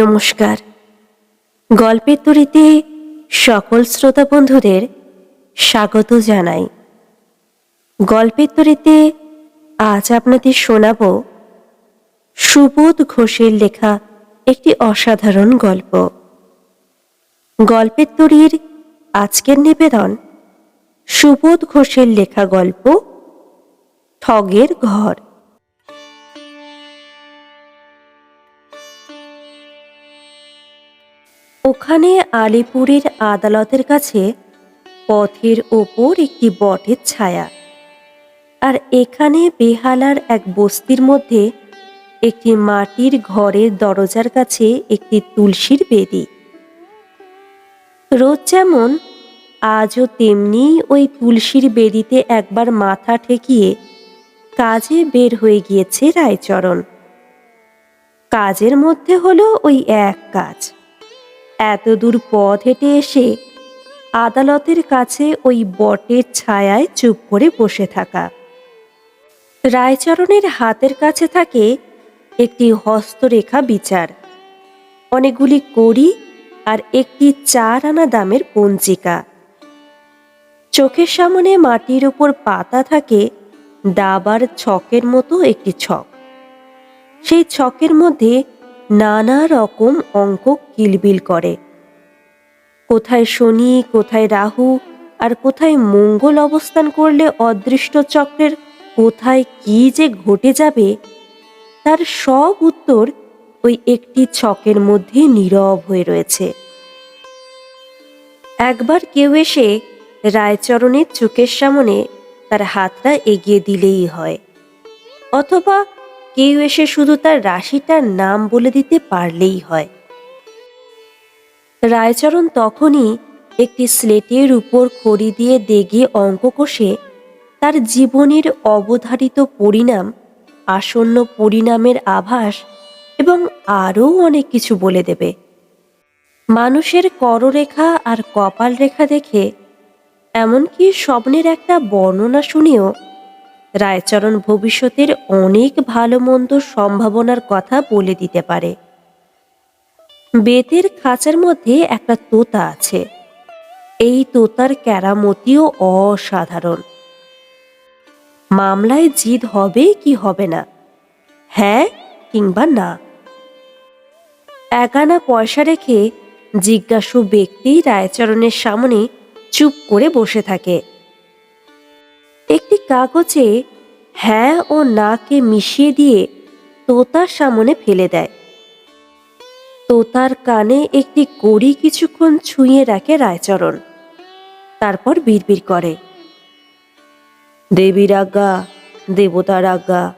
নমস্কার। গল্পের তরিতে সকল শ্রোতা বন্ধুদের স্বাগত জানাই। গল্পের তরিতে আজ আপনাদের শোনাব সুবোধ ঘোষের লেখা একটি অসাধারণ গল্প। গল্পের তরির আজকের নিবেদন সুবোধ ঘোষের লেখা গল্প, ঠগের ঘর। ওখানে আলিপুরের আদালতের কাছে পথের ওপর একটি বটের ছায়া। আর এখানে বেহালার এক বস্তির মধ্যে একটি মাটির ঘরের দরজার কাছে একটি তুলসীর বেদি। রোজ যেমন, আজও তেমনি ওই তুলসীর বেদিতে একবার মাথা ঠেকিয়ে কাজে বের হয়ে গিয়েছে রায়চরণ। কাজের মধ্যে হলো ওই এক কাজ। এত দূর পথ হেঁটে এসে আদালতের কাছে ওই বটের ছায়ায় চুপ করে বসে থাকা। রায়চরণের হাতের কাছে থাকে একটি হস্তরেখা বিচার। অনেকগুলি কড়ি আর একটি চার আনা দামের পঞ্জিকা। চোখের সামনে মাটির উপর পাতা থাকে দাবার ছকের মতো একটি ছক। সেই ছকের মধ্যে নানা রকম অঙ্ক কিলবিল করে। কোথায় শনি, কোথায় রাহু, আর কোথায় মঙ্গল অবস্থান করলে অদৃষ্ট চক্রের কোথায় কি যে ঘটে যাবে, তার সব উত্তর ওই একটি ছকের মধ্যে নীরব হয়ে রয়েছে। একবার কেউ এসে রায়চরণের চোখের সামনে তার হাতটা এগিয়ে দিলেই হয়, অথবা কেউ এসে শুধু তার রাশিটার নাম বলে দিতে পারলেই হয়। রায়চরণ তখনই একটি স্লেটের উপর খড়ি দিয়ে দেগে অঙ্ক কষে তার জীবনের অবধারিত পরিণাম, আসন্ন পরিণামের আভাস এবং আরও অনেক কিছু বলে দেবে। মানুষের কররেখা আর কপাল রেখা দেখে এমনকি স্বপ্নের একটা বর্ণনা শুনেও রায়চরণ ভবিষ্যতের অনেক ভালো মন্দ সম্ভাবনার কথা বলে দিতে পারে। বেতের খাঁচার মধ্যে একটা তোতা আছে। এই তোতার কেরামতিও অসাধারণ। মামলায় জিদ হবে কি হবে না? হ্যাঁ কিংবা না? একানা পয়সা রেখে জিজ্ঞাসু ব্যক্তি রায়চরণের সামনে চুপ করে বসে থাকে। কাগজে হ্যাঁ ও নাকে মিশিয়ে দিয়ে তোতার সামনে ফেলে দেয়। তোতার কানে একটি কড়ি কিছুক্ষণ ছুঁয়ে রাখে রায়চরণ। তারপর বিড়বিড় করে। দেবীর আজ্ঞা, দেবতার আজ্ঞা,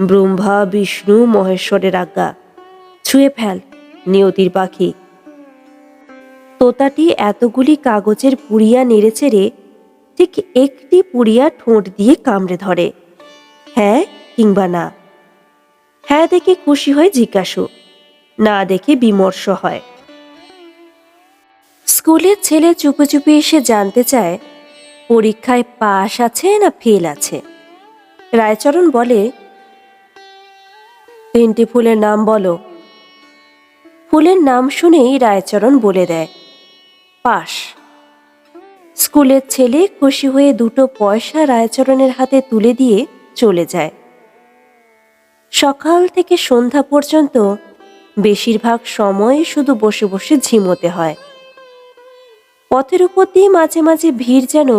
ব্রহ্মা, বিষ্ণু, মহেশ্বরের আজ্ঞা, ছুঁয়ে ফেল, নিয়তির পাখি। তোতাটি এতগুলি কাগজের পুড়িয়া নেড়েচেড়ে ঠিক একটি পুড়িয়া ঠোঁট দিয়ে কামড়ে ধরে। হ্যাঁ কিংবা না? হ্যাঁ দেখে খুশি হয় জিজ্ঞাসু, না দেখে বিমর্ষ হয়। স্কুলের ছেলে চুপে চুপে এসে জানতে চায়, পরীক্ষায় পাশ আছে না ফেল আছে? রায়চরণ বলে, তিনটি ফুলের নাম বলো। ফুলের নাম শুনেই রায়চরণ বলে দেয়, পাশ। স্কুলের ছেলে খুশি হয়ে দুটো পয়সা রায়চরণের হাতে তুলে দিয়ে চলে যায়। সকাল থেকে সন্ধ্যা পর্যন্ত বেশিরভাগ সময় শুধু বসে বসে ঝিমোতে হয়। পথের উপর দিয়ে মাঝে মাঝে ভিড় যেন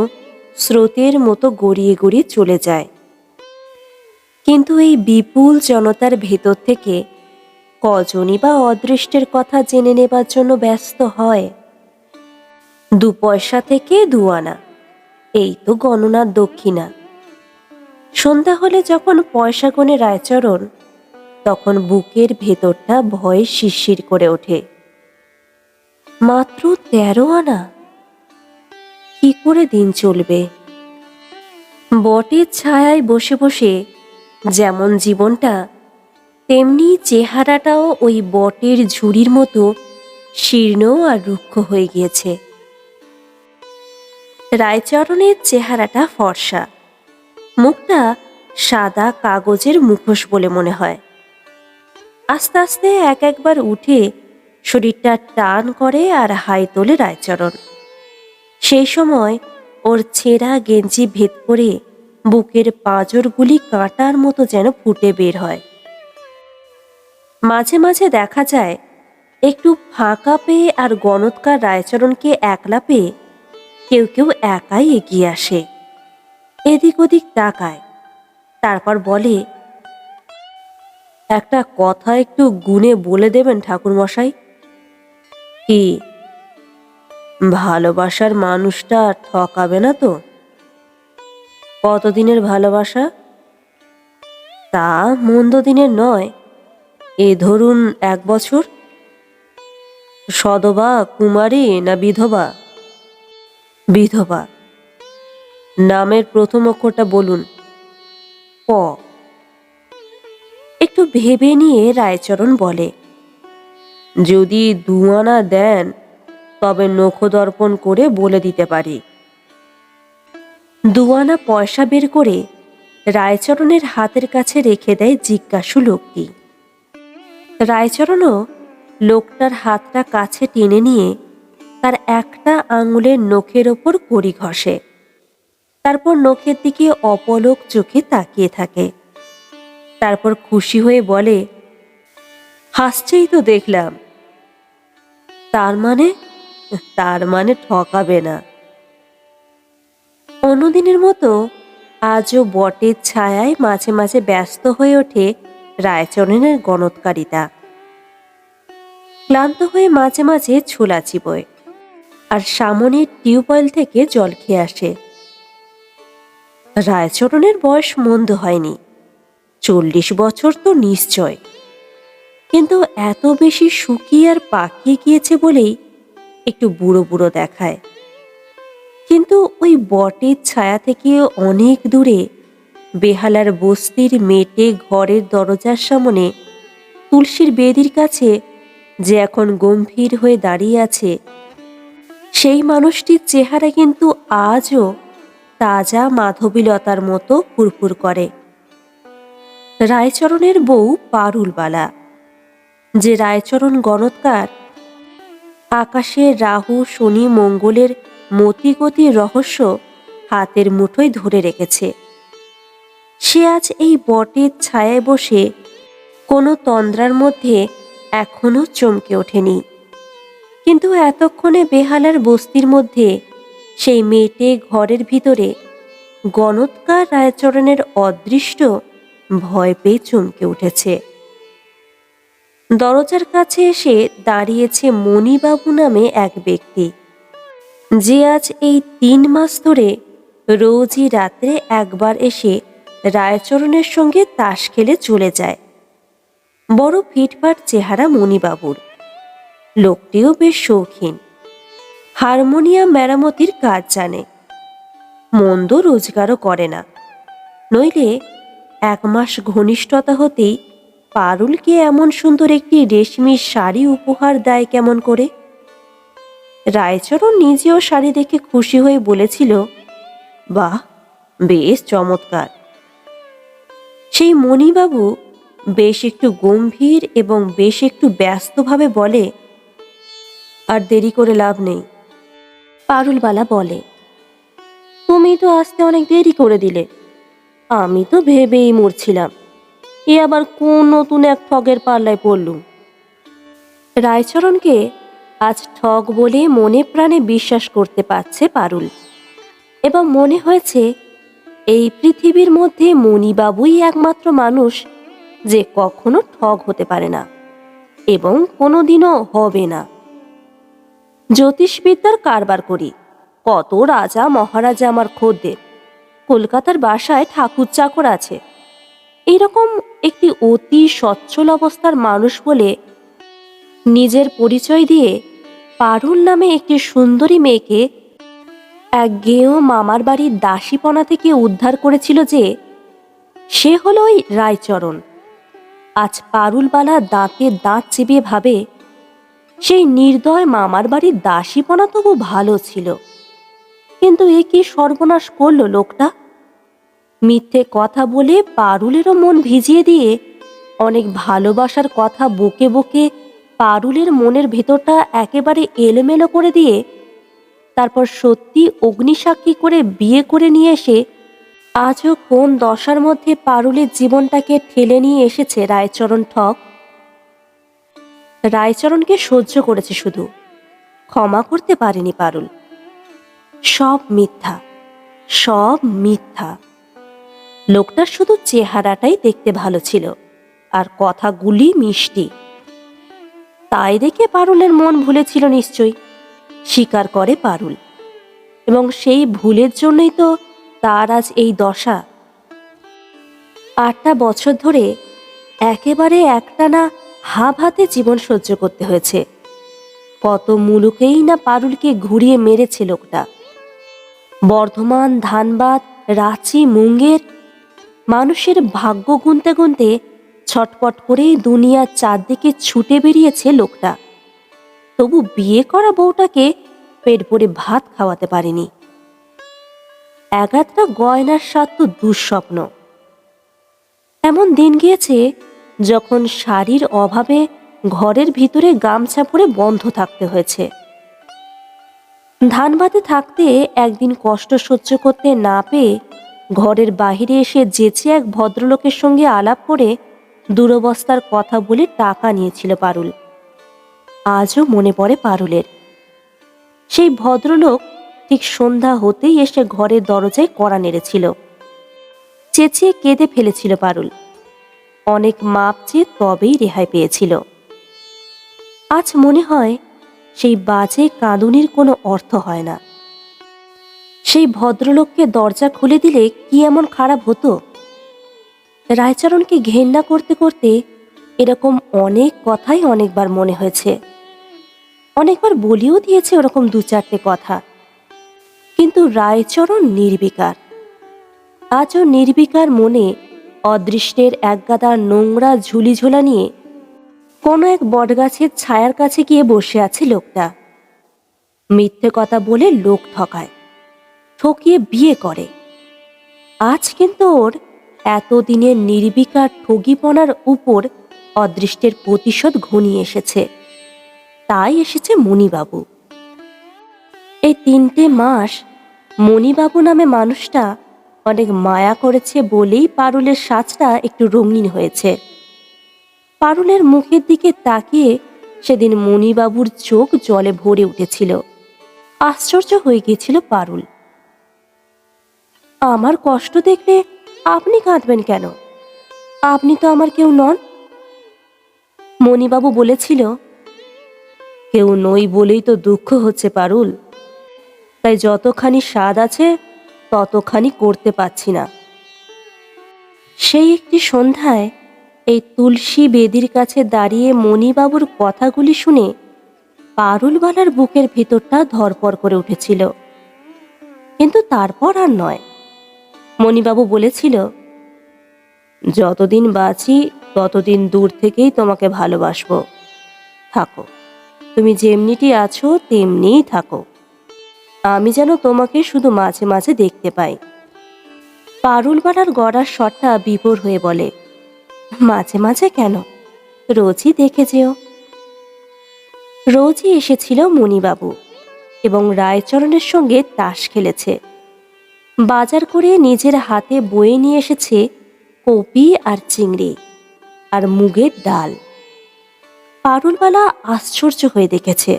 স্রোতের মতো গড়িয়ে গড়িয়ে চলে যায়। কিন্তু এই বিপুল জনতার ভেতর থেকে কজনই বা অদৃষ্টের কথা জেনে নেবার জন্য ব্যস্ত হয়। দু পয়সা থেকে দু আনা। এই তো গণনার দক্ষিণা। সন্ধ্যা হলে যখন পয়সা গণে রায়চরণ, তখন বুকের ভেতরটা ভয়ে শিরশির করে ওঠে। মাত্র তেরো আনা? কি করে দিন চলবে? বটের ছায়ায় বসে বসে যেমন জীবনটা, তেমনি চেহারাটাও ওই বটের ঝুড়ির মতো শীর্ণ আর রুক্ষ হয়ে গিয়েছে। রায়চরণের চেহারাটা ফর্সা। মুখটা সাদা কাগজের মুখোশ বলে মনে হয়। আস্তে আস্তে এক একবার উঠে শরীরটা টান করে আর হাই তোলে রায়চরণ। সেই সময় ওর ছেঁড়া গেঞ্জি ভেদ করে বুকের পাঁজরগুলি কাঁটার মতো যেন ফুটে বের হয়। মাঝে মাঝে দেখা যায়, একটু ফাঁকা পেয়ে আর গণৎকার রায়চরণকে একলা পেয়ে কেউ কেউ একাই এগিয়ে আসে। এদিক ওদিক তাকায়। তারপর বলে, একটা কথা একটু গুনে বলে দেবেন ঠাকুরমশাই। কি, ভালোবাসার মানুষটা ঠকাবে না তো? কতদিনের ভালোবাসা? তা মন্দ দিনের নয়। এ ধরুন এক বছর। সদবা, কুমারী না বিধবা? বিধবা। নামের প্রথম অক্ষরটা বলুন। প। একটু ভেবে নিয়ে রায়চরণ বলে, যদি দুয়ানা দেন, তবে নখদর্পণ করে বলে দিতে পারি। দুয়ানা পয়সা বের করে রায়চরণের হাতের কাছে রেখে দেয় জিজ্ঞাসু লোকটি। রায়চরণও লোকটার হাতটা কাছে টেনে নিয়ে তার একটা আঙুলের নখের ওপর কড়ি ঘষে। তারপর নখের দিকে অপলক চোখে তাকিয়ে থাকে। তারপর খুশি হয়ে বলে, হাসছেই তো দেখলাম। তার মানে তার মানে ঠকাবে না। অন্যদিনের মতো আজও বটের ছায়ায় মাঝে মাঝে ব্যস্ত হয়ে ওঠে রায়চরণের গণৎকারিতা। ক্লান্ত হয়ে মাঝে মাঝে ছোলা চিবোয় আর সামনের টিউবওয়েল থেকে জল খেয়ে আসে। রায়চরণের বয়স মন্দ হয়নি। চল্লিশ বছর তো নিশ্চয়। কিন্তু এত বেশি শুকিয়ে আর পাকিয়ে গিয়েছে বলেই একটু বুড়ো বুড়ো দেখায়। কিন্তু ওই বটের ছায়া থেকে অনেক দূরে বেহালার বস্তির মেটে ঘরের দরজার সামনে তুলসীর বেদির কাছে যে এখন গম্ভীর হয়ে দাঁড়িয়ে আছে সেই মানুষটির চেহারা কিন্তু আজও তাজা মাধবীলতার মতো ফুরফুর করে। রায়চরণের বউ পারুলবালা। যে রায়চরণ গণৎকার, আকাশে রাহু, শনি, মঙ্গলের মতিগতি রহস্য হাতের মুঠোয় ধরে রেখেছে। সে আজ এই বটের ছায়ায় বসে কোনো তন্দ্রার মধ্যে এখনও চমকে ওঠেনি। কিন্তু এতক্ষণে বেহালার বস্তির মধ্যে সেই মেয়েটে ঘরের ভিতরে গণৎকার রায়চরণের অদৃষ্ট ভয় পেয়ে চমকে উঠেছে। দরজার কাছে এসে দাঁড়িয়েছে মণিবাবু নামে এক ব্যক্তি। যে আজ এই তিন মাস ধরে রোজই রাত্রে একবার এসে রায়চরণের সঙ্গে তাস খেলে চলে যায়। বড় ফিটফাট চেহারা মণিবাবুর। লোকটিও বেশ শৌখিন। হারমোনিয়াম মেরামতির কাজ জানে। মন্দ রোজগারও করে না। নইলে এক মাস ঘনিষ্ঠতা হতেই পারুলকে এমন সুন্দর একটি রেশমি শাড়ি উপহার দেয় কেমন করে? রায়চরণ নিজেও শাড়ি দেখে খুশি হয়ে বলেছিল, বাহ, বেশ চমৎকার। সেই মণিবাবু বেশ একটু গম্ভীর এবং বেশ একটু ব্যস্তভাবে বলে আর দেরি করে লাভ নেই। পারুলবালা বলে, তুমি তো আসতে অনেক দেরি করে দিলে। আমি তো ভেবেই মরছিলাম। এ আবার কোন নতুন এক ঠগের পাল্লায় পড়লুম? রায়চরণকে আজ ঠগ বলে মনে প্রাণে বিশ্বাস করতে পারছে পারুল। এবং মনে হয়েছে, এই পৃথিবীর মধ্যে মণিবাবুই একমাত্র মানুষ যে কখনো ঠগ হতে পারে না এবং কোনোদিনও হবে না। জ্যোতিষবিদ্যার কারবার করি। কত রাজা মহারাজা আমার খদ্দের। কলকাতার বাসায় ঠাকুর চাকর আছে। এরকম একটি অতি সচ্ছল অবস্থার মানুষ বলে নিজের পরিচয় দিয়ে পারুল নামে একটি সুন্দরী মেয়েকে এক গেঁয়ো মামার বাড়ির দাসীপনা থেকে উদ্ধার করেছিল যে সে হলো ওই রায়চরণ। আজ পারুলবালা দাঁতে দাঁত চিবিয়ে ভাবে সেই নির্দয় মামার বাড়ির দাসীপনা তবু ভালো ছিল। কিন্তু এ কি সর্বনাশ করল লোকটা? মিথ্যে কথা বলে পারুলেরও মন ভিজিয়ে দিয়ে অনেক ভালোবাসার কথা বুকে বুকে পারুলের মনের ভেতরটা একেবারে এলোমেলো করে দিয়ে তারপর সত্যি অগ্নিসাক্ষী করে বিয়ে করে নিয়ে এসে আজও কোন দশার মধ্যে পারুলের জীবনটাকে ঠেলে নিয়ে এসেছে রায়চরণ ঠক। রায়চরণকে সহ্য করেছে শুধু। ক্ষমা করতে পারেনি পারুল। সব মিথ্যা সব মিথ্যা। লোকটার শুধু চেহারাটাই দেখতে ভালো ছিল, আর কথাগুলি মিষ্টি। তাই দেখে পারুলের মন ভুলেছিল নিশ্চয়ই, স্বীকার করে পারুল। এবং সেই ভুলের জন্যই তো তার আজ এই দশা। আটটা বছর ধরে একেবারে একটানা হাব হাতে জীবন সহ্য করতে হয়েছে। কত মুলুকেই না পারুলকে ঘুরিয়ে মেরেছে লোকটা। বর্ধমান, ধানবাদ, রাঁচি, মুঙ্গের মানুষের ভাগ্য গুনতে গুনতে ছটপট করে দুনিয়ার চারদিকে ছুটে বেরিয়েছে লোকটা। তবু বিয়ে করা বউটাকে পেট ভরে ভাত খাওয়াতে পারেনি। এগাতটা গয়নার স্বাদ তো দুঃস্বপ্ন। এমন দিন গিয়েছে যখন শাড়ির অভাবে ঘরের ভিতরে গামছা পরে বন্ধ থাকতে হয়েছে। ধানবাদে থাকতে একদিন কষ্ট সহ্য করতে না পেয়ে ঘরের বাহিরে এসে যেচে এক ভদ্রলোকের সঙ্গে আলাপ করে দুরবস্থার কথা বলে টাকা নিয়েছিল পারুল। আজও মনে পড়ে পারুলের। সেই ভদ্রলোক ঠিক সন্ধ্যা হতেই এসে ঘরের দরজায় কড়া নেড়েছিল। চেঁচিয়ে কেঁদে ফেলেছিল পারুল। অনেক মাপ চেয়ে তবেই রেহাই পেয়েছিল। আজ মনে হয় সেই বাজে কাঁদুনির কোনো অর্থ হয় না। সেই ভদ্রলোককে দরজা খুলে দিলে কি এমন খারাপ হতো? রায়চরণকে ঘেন্না করতে করতে এরকম অনেক কথাই অনেকবার মনে হয়েছে। অনেকবার বলিও দিয়েছে ওরকম দু চারটে কথা। কিন্তু রায়চরণ নির্বিকার। আজও নির্বিকার মনে অদৃষ্টের একগাদা নোংরা ঝুলি ঝোলা নিয়ে কোনো এক বটগাছের ছায়ার কাছে গিয়ে বসে আছে লোকটা। মিথ্যে কথা বলে লোক ঠকায়, ঠকিয়ে বিয়ে করে। আজ কিন্তু ওর এতদিনের নির্বিকার ঠগিপনার উপর অদৃষ্টের প্রতিশোধ ঘনিয়ে এসেছে। তাই এসেছে মণিবাবু। এই তিনটে মাস মণিবাবু নামে মানুষটা অনেক মায়া করেছে বলেই পারুলের সাজটা একটু রঙিন হয়েছে। পারুলের মুখের দিকে তাকিয়ে সেদিন মণিবাবুর চোখ জলে ভরে উঠেছিল। আশ্চর্য হয়ে গিয়েছিল পারুল। আমার কষ্ট দেখলে আপনি কাঁদবেন কেন? আপনি তো আমার কেউ নন? মণিবাবু বলেছিল, কেউ নই বলেই তো দুঃখ হচ্ছে পারুল। তাই যতখানি স্বাদ আছে ততখানি করতে পারছি না। সেই একটি সন্ধ্যায় এই তুলসী বেদির কাছে দাঁড়িয়ে মণিবাবুর কথাগুলি শুনে পারুলবালার বুকের ভেতরটা ধরপর করে উঠেছিল। কিন্তু তারপর আর নয়। মণিবাবু বলেছিল, যতদিন বাঁচি, ততদিন দূর থেকেই তোমাকে ভালোবাসবো। থাকো। তুমি যেমনিটি আছো, তেমনিই থাকো। আমি যেন তোমাকে শুধু মাঝে মাঝে দেখতে পাই। পারুলবালার গড়ার স্বরটা বিভোর হয়ে বলে, মাঝে মাঝে কেন? রোজই দেখে যেও। রোজই এসেছিল মণিবাবু এবং রায়চরণের সঙ্গে তাস খেলেছে। বাজার করে নিজের হাতে বয়ে নিয়ে এসেছে কপি আর চিংড়ি আর মুগের ডাল। পারুলবালা আশ্চর্য হয়ে দেখেছে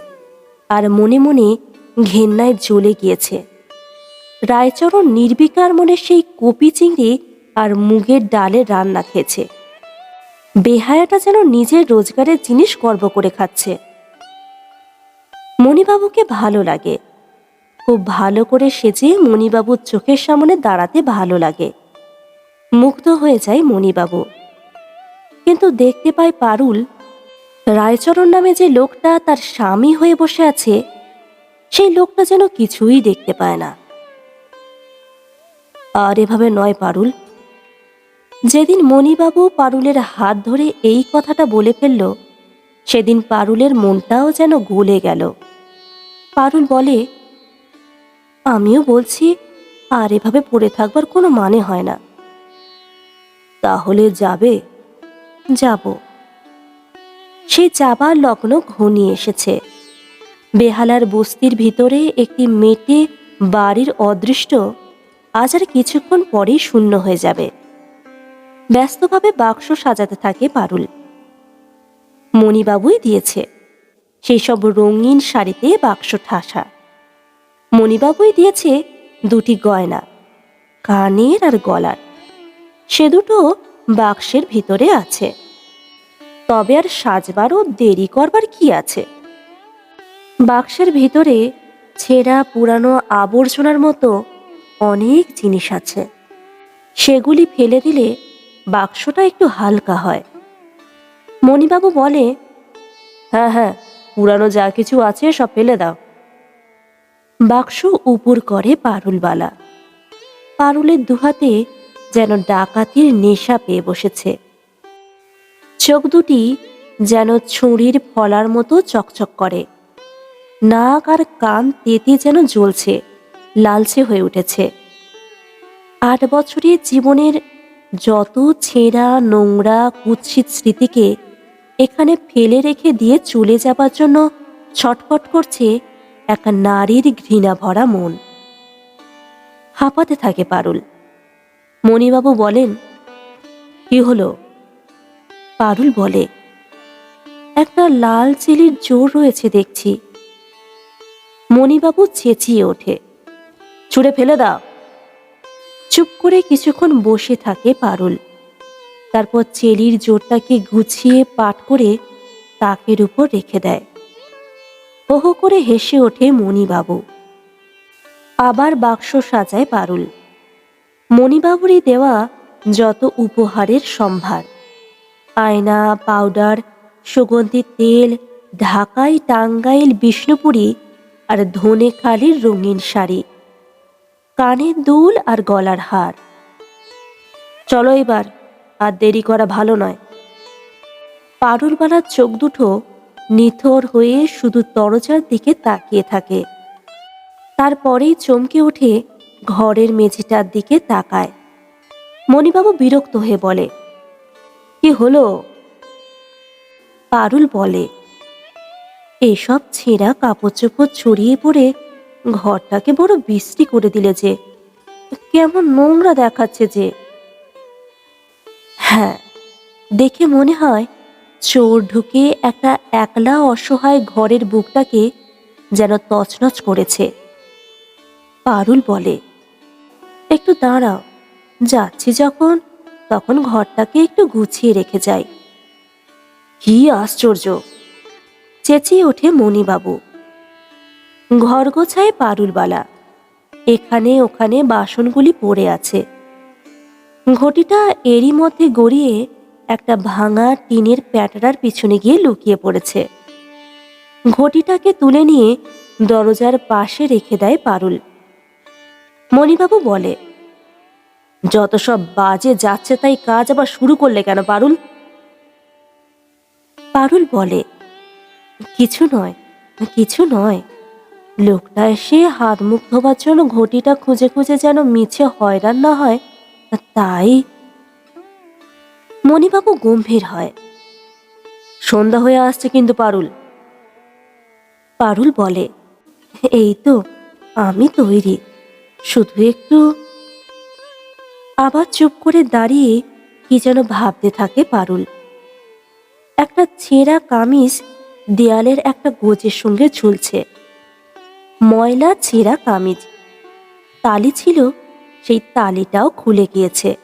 আর মনে মনে ঘেন্নায় জ্বলে গিয়েছে। রায়চরণ নির্বিকার মনে সেই কপি চিংড়ি আর মুগের ডালের রান্না খেয়েছে। বেহায়াটা যেন নিজের রোজগারের জিনিস গর্ব করে খাচ্ছে। মণিবাবুকে ভালো লাগে। খুব ভালো করে সেজে মণিবাবুর চোখের সামনে দাঁড়াতে ভালো লাগে। মুগ্ধ হয়ে যায় মণিবাবু। কিন্তু দেখতে পায় পারুল। রায়চরণ নামে যে লোকটা তার স্বামী হয়ে বসে আছে সেই লোকটা যেন কিছুই দেখতে পায় না। আর এভাবে নয় পারুল। যেদিন মণিবাবু পারুলের হাত ধরে এই কথাটা বলে ফেলল, সেদিন পারুলের মনটাও যেন গলে গেল। পারুল বলে, আমিও বলছি, আর এভাবে পড়ে থাকবার কোনো মানে হয় না। তাহলে যাবে, যাব। সে যাবার লগ্ন ঘনিয়ে এসেছে। বেহালার বস্তির ভিতরে একটি মেটে বাড়ির অদৃষ্ট আজ আর কিছুক্ষণ পরেই শূন্য হয়ে যাবে। ব্যস্তভাবে বাক্স সাজাতে থাকে পারুল। মণিবাবুই দিয়েছে। সেই সব রঙিন শাড়িতে বাক্স ঠাসা। মণিবাবুই দিয়েছে দুটি গয়না, কানের আর গলার। সে দুটো বাক্সের ভিতরে আছে। তবে আর সাজবারও দেরি করবার কি আছে? বাক্সের ভিতরে ছেঁড়া পুরানো আবর্জনার মতো অনেক জিনিস আছে। সেগুলি ফেলে দিলে বাক্সটা একটু হালকা হয়। মণিবাবু বলে হ্যাঁ হ্যাঁ পুরানো যা কিছু আছে সব ফেলে দাও। বাক্স উপর করে পারুলবালা। পারুলের দুহাতে যেন ডাকাতির নেশা পেয়ে বসেছে। চোখ দুটি যেন ছুরির ফলার মতো চকচক করে। নাক আর কান তেতে যেন জ্বলছে, লালচে হয়ে উঠেছে। আট বছরের জীবনের যত ছেঁড়া, নোংরা, কুৎসিত স্মৃতিকে এখানে ফেলে রেখে দিয়ে চলে যাবার জন্য ছটফট করছে এক নারীর ঘৃণা ভরা মন। হাঁপাতে থাকে পারুল। মণিবাবু বলেন, কি হলো? পারুল বলে, একটা লাল চেলির জোর রয়েছে দেখছি। মণিবাবু চেঁচিয়ে ওঠে। ছুঁড়ে ফেলে দাও। চুপ করে কিছুক্ষণ বসে থাকে পারুল। তারপর চেলির জোরটাকে গুছিয়ে পাট করে তাকের উপর রেখে দেয়। ওহ করে হেসে ওঠে মণিবাবু। আবার বাক্স সাজায় পারুল। মণিবাবুরই দেওয়া যত উপহারের সম্ভার। আয়না, পাউডার সুগন্ধি তেল ঢাকাই টাঙ্গাইল, বিষ্ণুপুরী আর ধনে কালির রঙিন শাড়ি কানের দুল আর গলার হার। চলো এবার, আর দেরি করা ভালো নয়। পারুল পারুলবালার চোখ দুটো নিথর হয়ে শুধু তরজার দিকে তাকিয়ে থাকে। তারপরেই চমকে উঠে ঘরের মেঝেটার দিকে তাকায়। মণিবাবু বিরক্ত হয়ে বলে, কি হলো? পারুল বলে এসব ছেঁড়া কাপড় চোপড় ছড়িয়ে পড়ে ঘরটাকে বড় বিশ্রী করে দিলে যে, কেমন নোংরা দেখাচ্ছে যে। হ্যাঁ দেখে মনে হয় চোর ঢুকে একটা একলা অসহায় ঘরের বুকটাকে যেন তছনছ করেছে। পারুল বলে, একটু দাঁড়াও, যাচ্ছি যখন, তখন ঘরটাকে একটু গুছিয়ে রেখে যাই। কি আশ্চর্য! চেঁচিয়ে ওঠে মণিবাবু। ঘর গোছায় পারুলবালা এখানে ওখানে বাসনগুলি পড়ে আছে। ঘটিটা এরই মধ্যে গড়িয়ে একটা ভাঙা টিনের প্যাটারার পিছনে গিয়ে লুকিয়ে পড়েছে। ঘটিটাকে তুলে নিয়ে দরজার পাশে রেখে দেয় পারুল। মণিবাবু বলে, যত সব বাজে যাচ্ছে তাই কাজ আবার শুরু করলে কেন পারুল? পারুল বলে কিছু নয় কিছু নয়। লোকটা এসে হাত মুখ ধোবার জন্য ঘটিটা খুঁজে খুঁজে যেন মিছে হয়রান না হয়, তাই মণিবাবু গম্ভীর হয়। সন্ধ্যা হয়ে আসছে কিন্তু পারুল। পারুল বলে, এই তো, আমি তৈরি। শুধু একটু আবার চুপ করে দাঁড়িয়ে কি যেন ভাবতে থাকে পারুল। একটা ছেঁড়া কামিজ দেয়ালের একটা গোজের সঙ্গে ঝুলছে। ময়লা, ছেঁড়া কামিজ। তালি ছিল, সেই তালিটাও খুলে গিয়েছে।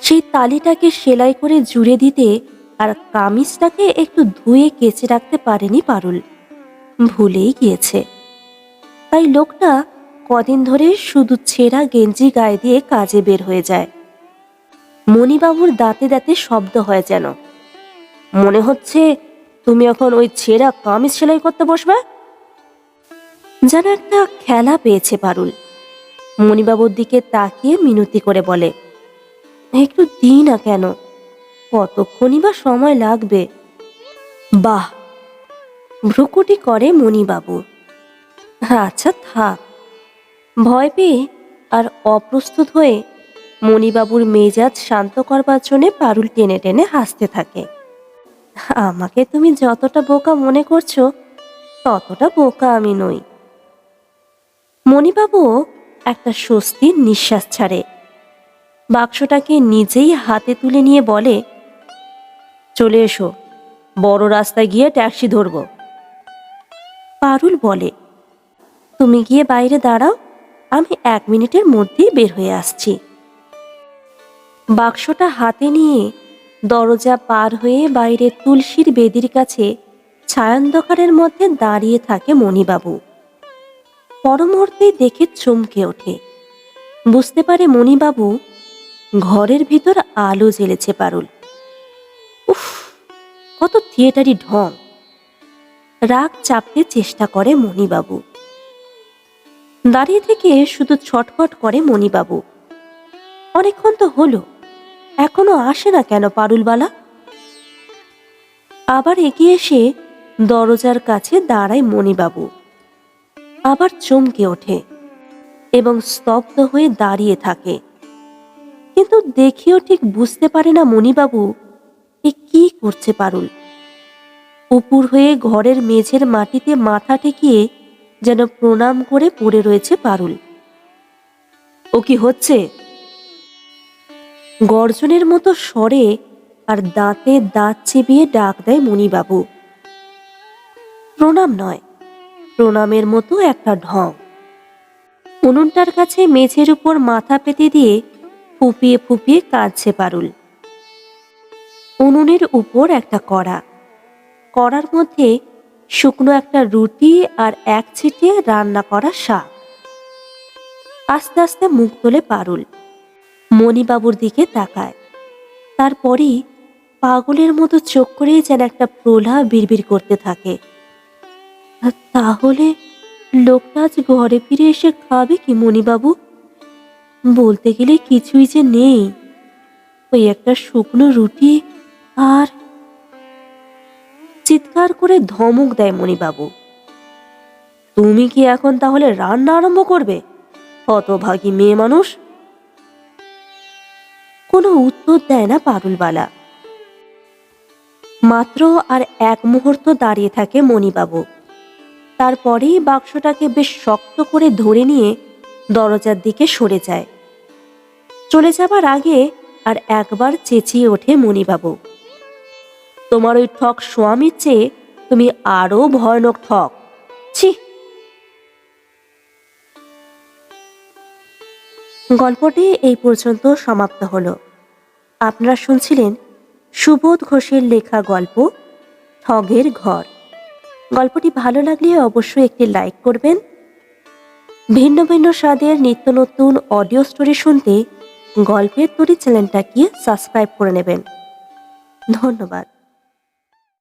সেই তালিটাকে সেলাই করে জুড়ে দিতে আর কামিজটাকে একটু ধুয়ে কেচে রাখতে পারেনি পারুল। ভুলেই গিয়েছে। তাই লোকটা কদিন ধরে শুধু ছেঁড়া গেঞ্জি গায়ে দিয়ে কাজে বের হয়ে যায়। মণিবাবুর দাঁতে দাঁতে শব্দ হয় যেন। মনে হচ্ছে তুমি এখন ওই ছেঁড়া কামিজ সেলাই করতে বসবে? যেন একটা খেলা পেয়েছে পারুল। মণিবাবুর দিকে তাকিয়ে মিনতি করে বলে, একটু দিই না কেন? কতক্ষণই বা সময় লাগবে? বাহ! ভ্রুকুটি করে মণিবাবু। আচ্ছা থাক। ভয় পেয়ে আর অপ্রস্তুত হয়ে মণিবাবুর মেজাজ শান্ত করবার জন্যে পারুল টেনে টেনে হাসতে থাকে। আমাকে তুমি যতটা বোকা মনে করছ, ততটা বোকা আমি নই। মণিবাবু একটা স্বস্তির নিঃশ্বাস ছাড়ে। বাক্সটাকে নিজেই হাতে তুলে নিয়ে বলে, চলে এসো, বড় রাস্তায় গিয়ে ট্যাক্সি ধরব। পারুল বলে, তুমি গিয়ে বাইরে দাঁড়াও, আমি এক মিনিটের মধ্যেই বের হয়ে আসছি। বাক্সটা হাতে নিয়ে দরজা পার হয়ে বাইরে তুলসীর বেদির কাছে ছায়ান্ধকারের মধ্যে দাঁড়িয়ে থাকে মণিবাবু। পরমুহূর্তেই দেখে চমকে ওঠে। বুঝতে পারে মণিবাবু, ঘরের ভিতর আলো জ্বেলেছে পারুল। উফ, কত থিয়েটারি ঢং। রাগ চাপতে চেষ্টা করে মণিবাবু। দাঁড়িয়ে থেকে শুধু ছটফট করে মণিবাবু। অনেকক্ষণ তো হলো এখনও আসে না কেন পারুলবালা? আবার এগিয়ে এসে দরজার কাছে দাঁড়ায় মণিবাবু। আবার চমকে ওঠে এবং স্তব্ধ হয়ে দাঁড়িয়ে থাকে। কিন্তু দেখিও ঠিক বুঝতে পারে না মণিবাবু এ কি করছে পারুল। উপুর হয়ে ঘরের মেঝের মাটিতে মাথা ঠেকিয়ে যেন প্রণাম করে পড়ে রয়েছে পারুল। ও কি হচ্ছে? গর্জনের মতো স্বরে আর দাঁতে দাঁত চিবিয়ে ডাক দেয় মণিবাবু প্রণাম নয়, প্রণামের মতো একটা ঢং। উনুনটার কাছে মেঝের উপর মাথা পেতে দিয়ে ফুপিয়ে ফুপিয়ে কাঁদছে পারুল। উনুনের উপর একটা কড়া। কড়ার মধ্যে শুকনো একটা রুটি আর এক ছিটিয়ে রান্না করা শাক। আস্তে আস্তে মুখ তোলে পারুল। মণিবাবুর দিকে তাকায়। তারপরেই পাগলের মতো চোখ করেই যেন একটা প্রলাপ বিড়বিড় করতে থাকে। তাহলে লোকটা আজ ঘরে ফিরে এসে খাবে কি মণিবাবু? বলতে গেলে কিছুই যে নেই। ওই একটা শুকনো রুটি আর চিৎকার করে ধমক দেয় মণিবাবু। তুমি কি এখন তাহলে রান্না আরম্ভ করবে? কত হতভাগী মেয়ে মানুষ। কোনো উত্তর দেয় না পারুলবালা মাত্র আর এক মুহূর্ত দাঁড়িয়ে থাকে মণিবাবু। তারপরেই বাক্সটাকে বেশ শক্ত করে ধরে নিয়ে দরজার দিকে সরে যায়। চলে যাবার আগে আর একবার চেঁচিয়ে ওঠে মণিবাবু। তোমার ওই ঠক স্বামীর চেয়ে তুমি আরও ভয়ানক ঠক। ছি গল্পটি এই পর্যন্ত সমাপ্ত হল। আপনারা শুনছিলেন সুবোধ ঘোষের লেখা গল্প, ঠগের ঘর। গল্পটি ভালো লাগলে অবশ্যই একটি লাইক করবেন। ভিন্ন ভিন্ন স্বাদের নিত্য নতুন অডিও স্টোরি শুনতে গল্পের তরি চ্যানেলটাকে সাবস্ক্রাইব করে নেবেন। ধন্যবাদ।